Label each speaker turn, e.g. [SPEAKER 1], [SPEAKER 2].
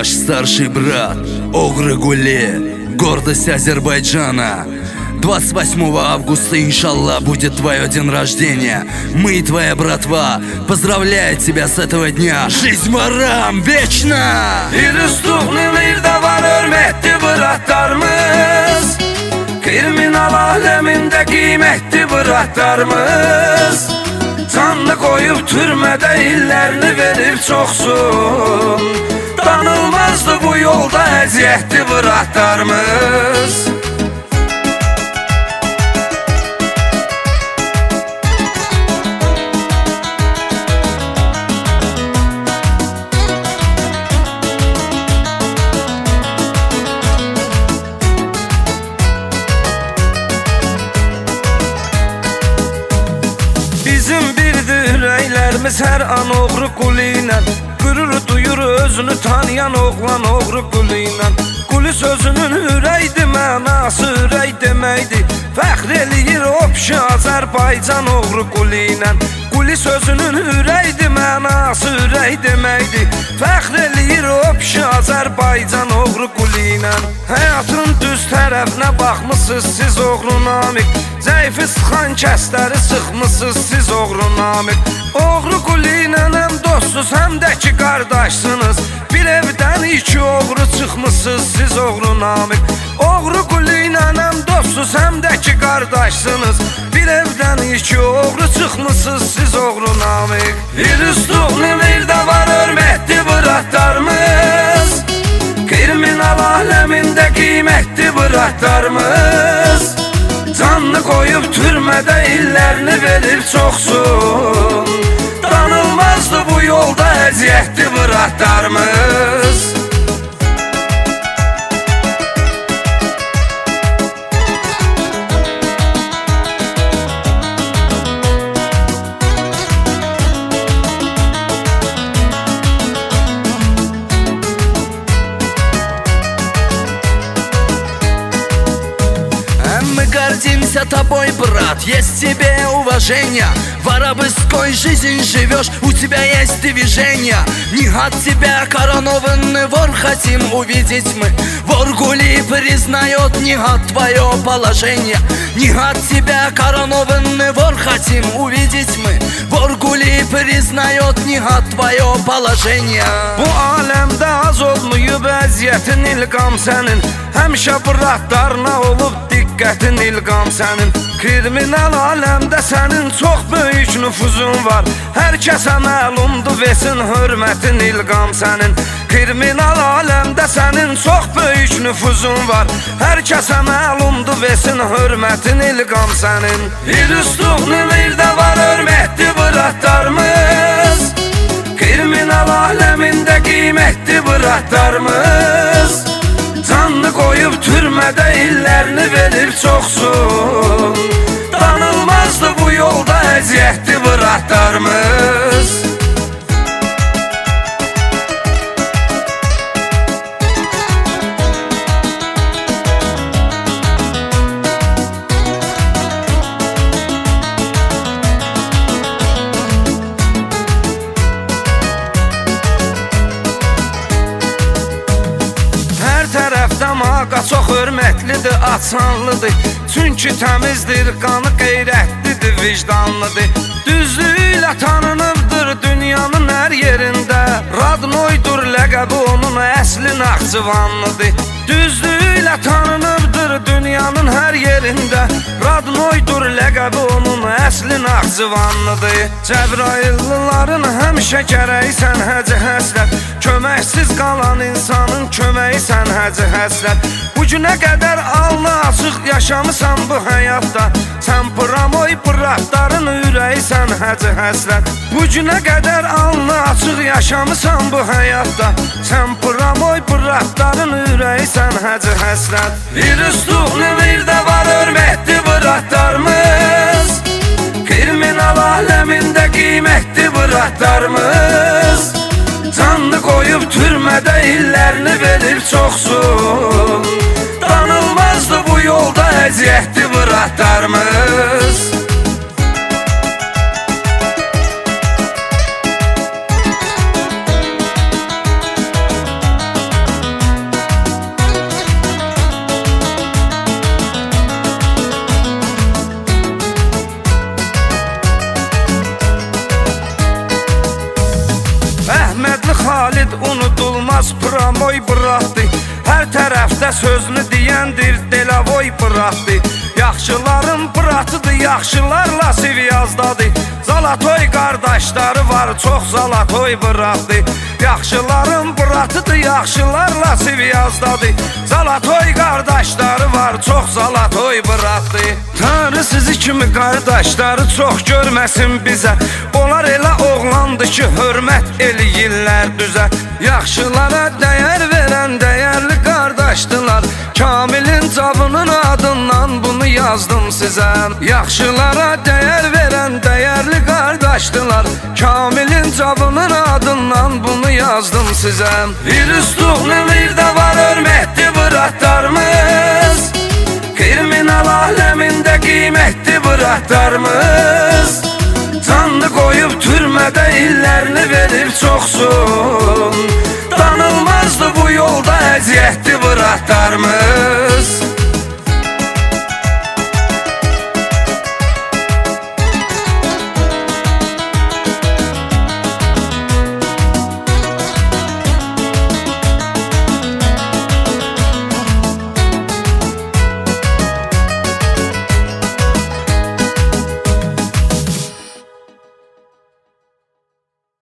[SPEAKER 1] наш старший брат. Огры Гуле, гордость Азербайджана. 28 августа, иншаллах, будет твое день рождения. Мы и твоя братва поздравляют тебя с этого дня. Жизнь ворам вечно!
[SPEAKER 2] Kriminal alemində qiymətli bıratlarımız Canlı koyup türmədə illərini verib çoxsun Danılmazdı bu yolda əziyyətli bıratlarımız Bizim birdir ürəklərimiz hər an oğru qulu ilə Qürür duyur özünü tanıyan oğlan oğru qulu ilə Qulu sözünün ürəkdir, mənası ürək deməkdir Fəxr eləyir o pişi Azərbaycan oğru qulu ilə Quli sözünün ürəkdir, mənası ürək deməkdir Fəxr eləyir o pişi Azərbaycan oğru qulu ilə Həyatın düz tərəfinə baxmısınız siz oğru namik Zəifi sıxan kəsləri sıxmısınız siz oğru namik Oğru qulu ilə həm Dost hem de ki kardeşsiniz. Bir evden iki oğru çıkmışsınız siz oğru Namik Oğru Gülü'yle hem dostsuz hem de ki kardeşsiniz. Bir evden iki oğru çıkmışsınız siz oğru Namik Bir üsluğunu bir de var örmekti bıraktarmız. Kriminal aleminde kıymetli bıraktarmız. Canını koyup türmede illerini verip çoksun Tanılmazdı yolda
[SPEAKER 1] eziyetli bu гордимся тобой, брат, есть тебе уважение. Воровской жизнь живешь, у тебя есть движение. Не от тебя коронованный вор хотим увидеть мы. Вор гули признает не от твое положение. Не от тебя коронованный вор хотим увидеть мы. Вор гули признает не от твое положение.
[SPEAKER 2] Bu aləmdə az olmayıb əziyyətin ilqam sənin Həmişə bıratlarına olub diqqətin ilqam sənin Kriminal aləmdə sənin çox böyük nüfuzun var. Hər kəsə məlumdur versin hörmətin ilqam sənin. Kriminal aləmdə sənin çox böyük nüfuzun var. Hər kəsə məlumdur versin hörmətin ilqam sənin. Bir üstluğlu illərini verib çoxsun tərəfdə maqa çox hörmətlidir, açanlıdır Çünki təmizdir, qanı qeyrətlidir, vicdanlıdır. Düzlüylə tanınıbdır dünyanın hər yerində. Radnoydur ləqəbi onun əsli Naxçıvanlıdır Düzlüylə tanınıbdır dünyanın hər yerində. Radnoydur ləqəbi onun əsli Naxçıvanlıdır Cəbrayıllıların həmişə gərəksən həcə həsrət. Köməksiz qalan insanın köməyi sən həcə həsrət. Bu günə qədər alnı açıq yaşamısan bu həyatda. Sən pramoy pıratların ürəyi sən həcə həsrət. Bu günə qədər alnı açıq yaşamısan bu həyatda. Sən pramoy pıratların ürəyi sən həcə həsrət. Bir üstluğlu bir də var hörmətli bıratlarımız vəziyyətdir bu rəhbərimiz Məhmədli Xalid unudulmaz pramoy bıraxdı Hər tərəfdə sözünü deyəndir Delavoy bıraxdı. Yaxşıların bıratıdır, yaxşılarla Siviyazdadır Zalatoy qardaşları var, çox Zalatoy bıraxdı. Yaxşıların bıratıdır, yaxşılarla Siviyazdadır Zalatoy qardaşları var, çox Zalatoy bıraxdı. Tanrı sizi kimi qardaşları çox görməsin bizə. Onlar elə oğlandı ki, hörmət eləyirlər düzə Yaxşılara dəyər yazdım sizə Yaxşılara dəyər verən dəyərli qardaşdılar. Kamilin cabının adından bunu yazdım sizə Virüsluğlu bir də var hörmətli bıratlarımız Kriminal aləmində qiymətli bıratlarımız Canlı qoyub türmədə illərini verib çoxsun Danılmazdı bu yolda əziyyətli bıratlarımız